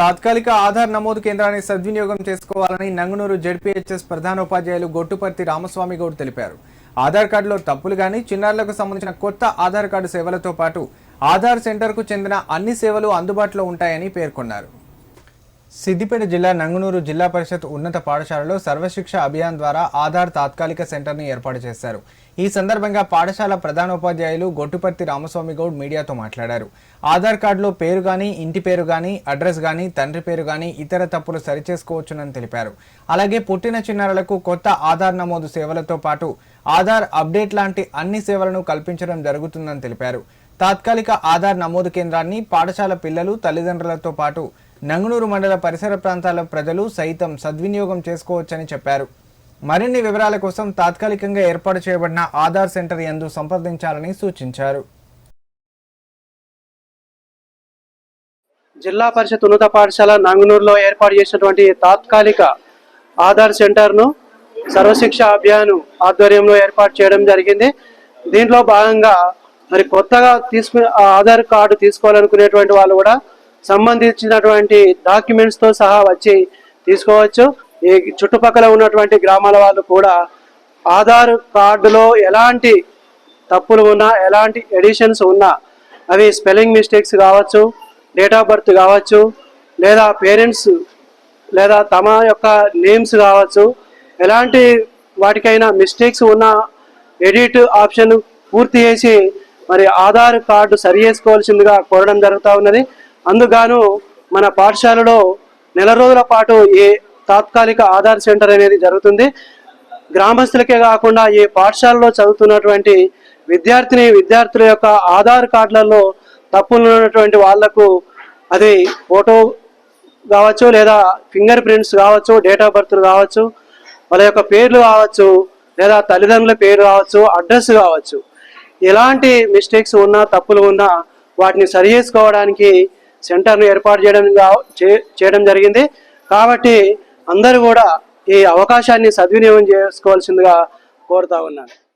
తాత్కాలిక ఆధార్ నమోదు కేంద్రాన్ని సద్వినియోగం చేసుకోవాలని నంగునూరు జడ్పీహెచ్ఎస్ ప్రధానోపాధ్యాయులు గొట్టుపర్తి రామస్వామి గౌడ్ తెలిపారు. ఆధార్ కార్డులో తప్పులు కానీ చిన్నారులకు సంబంధించిన కొత్త ఆధార్ కార్డు సేవలతో పాటు ఆధార్ సెంటర్కు చెందిన అన్ని సేవలు అందుబాటులో ఉంటాయని పేర్కొన్నారు. సిద్దిపేట జిల్లా నంగునూరు జిల్లా పరిషత్ ఉన్నత పాఠశాలలో సర్వశిక్ష అభియాన్ ద్వారా ఆధార్ తాత్కాలిక సెంటర్ని ఏర్పాటు చేశారు. ఈ సందర్భంగా పాఠశాల ప్రధానోపాధ్యాయులు గొట్టుపర్తి రామస్వామి గౌడ్ మీడియాతో మాట్లాడారు. ఆధార్ కార్డులో పేరు కానీ ఇంటి పేరు కానీ అడ్రస్ కానీ తండ్రి పేరు కానీ ఇతర తప్పులు సరిచేసుకోవచ్చునని తెలిపారు. అలాగే పుట్టిన చిన్నారులకు కొత్త ఆధార్ నమోదు సేవలతో పాటు ఆధార్ అప్డేట్ లాంటి అన్ని సేవలను కల్పించడం జరుగుతుందని తెలిపారు. తాత్కాలిక ఆధార్ నమోదు కేంద్రాన్ని పాఠశాల పిల్లలు తల్లిదండ్రులతో పాటు నంగునూరు మండల పరిసర ప్రాంతాల ప్రజలు సైతం సద్వినియోగం చేసుకోవచ్చని చెప్పారు. మరిన్ని వివరాల కోసం తాత్కాలికంగా ఏర్పాటు చేయబడిన ఆధార్ సెంటర్ ఎందు సంప్రదించాలని సూచించారు. జిల్లా పరిషత్ ఉన్నత పాఠశాల నంగునూరులో ఏర్పాటు చేసినటువంటి తాత్కాలిక ఆధార్ సెంటర్ను సర్వశిక్ష అభియాన్ ఆధ్వర్యంలో ఏర్పాటు చేయడం జరిగింది. దీంట్లో భాగంగా మరి కొత్తగా తీసుకు ఆ ఆధార్ కార్డు తీసుకోవాలనుకునేటువంటి వాళ్ళు కూడా సంబంధించినటువంటి డాక్యుమెంట్స్తో సహా వచ్చి తీసుకోవచ్చు. ఈ చుట్టుపక్కల ఉన్నటువంటి గ్రామాల వాళ్ళు కూడా ఆధార్ కార్డులో ఎలాంటి తప్పులు ఉన్నా ఎలాంటి ఎడిషన్స్ ఉన్నా అవి స్పెల్లింగ్ మిస్టేక్స్ కావచ్చు డేట్ ఆఫ్ బర్త్ కావచ్చు లేదా పేరెంట్స్ లేదా తమ యొక్క నేమ్స్ కావచ్చు ఎలాంటి వాటికైనా మిస్టేక్స్ ఉన్న ఎడిట్ ఆప్షన్ పూర్తి చేసి మరి ఆధార్ కార్డు సరి చేసుకోవాల్సిందిగా కోరడం జరుగుతూ ఉన్నది. అందుగాను మన పాఠశాలలో నెల రోజుల పాటు ఏ తాత్కాలిక ఆధార్ సెంటర్ అనేది జరుగుతుంది. గ్రామస్తులకే కాకుండా ఈ పాఠశాలలో చదువుతున్నటువంటి విద్యార్థిని విద్యార్థుల యొక్క ఆధార్ కార్డులలో తప్పులు ఉన్నటువంటి వాళ్ళకు అది ఫోటో కావచ్చు లేదా ఫింగర్ ప్రింట్స్ కావచ్చు డేట్ ఆఫ్ బర్త్ కావచ్చు వాళ్ళ యొక్క పేర్లు కావచ్చు లేదా తల్లిదండ్రుల పేరు కావచ్చు అడ్రస్ కావచ్చు. ఎలాంటి మిస్టేక్స్ ఉన్నా తప్పులు ఉన్నా వాటిని సరి చేసుకోవడానికి సెంటర్ను ఏర్పాటు చేయడం చే- చేయడం జరిగింది. కాబట్టి అందరూ కూడా ఈ అవకాశాన్ని సద్వినియోగం చేసుకోవాల్సిందిగా కోరుతా ఉన్నాను.